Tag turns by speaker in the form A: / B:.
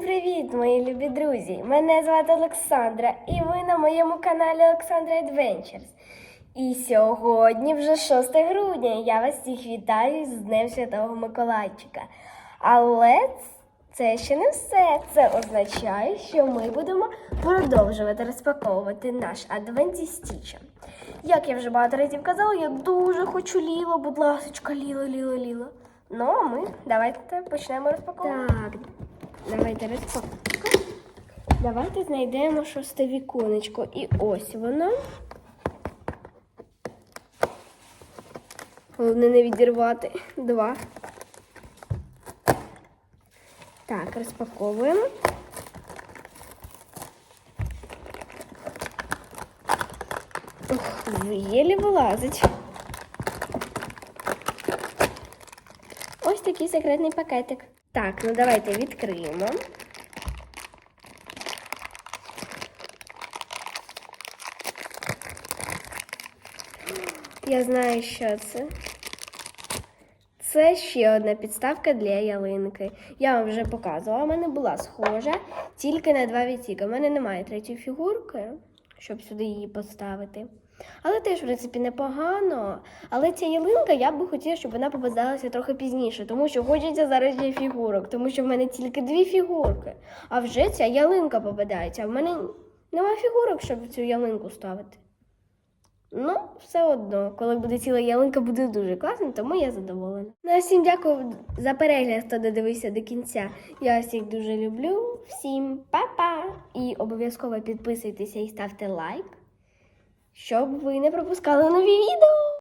A: привіт, мої любі друзі! Мене звати Олександра, і ви на моєму каналі Олександра Adventures. І сьогодні вже 6 грудня. Я вас всіх вітаю з Днем Святого Миколайчика. Але це ще не все. Це означає, що ми будемо продовжувати розпаковувати наш зі стічем. Як я вже багато разів казала, я дуже хочу ліло, будь ласка, ліло, ліло, ліло. Ну, а ми давайте почнемо розпаковувати. Так, давайте розпаковуємо. Давайте знайдемо шосте віконечко. І ось воно. Головне не відірвати. Два. Так, розпаковуємо. Ух, єлі вилазить. Ось такий секретний пакетик. Так, ну давайте відкриємо. Я знаю, що це. Це ще одна підставка для ялинки. Я вам вже показувала, у мене була схожа тільки на два відтіки. У мене немає третьої фігурки, щоб сюди її поставити. Але теж, в принципі, непогано. Але ця ялинка я би хотіла, щоб вона попадалася трохи пізніше, тому що хочеться зараз ще фігурок, тому що в мене тільки дві фігурки. А вже ця ялинка попадається. А в мене немає фігурок, щоб цю ялинку ставити. Ну, все одно, коли буде ціла ялинка, буде дуже класно, тому я задоволена. Ну, а всім дякую за перегляд, хто додивився до кінця. Я всіх дуже люблю. Всім па-па! І обов'язково підписуйтеся і ставте лайк, щоб ви не пропускали нові відео.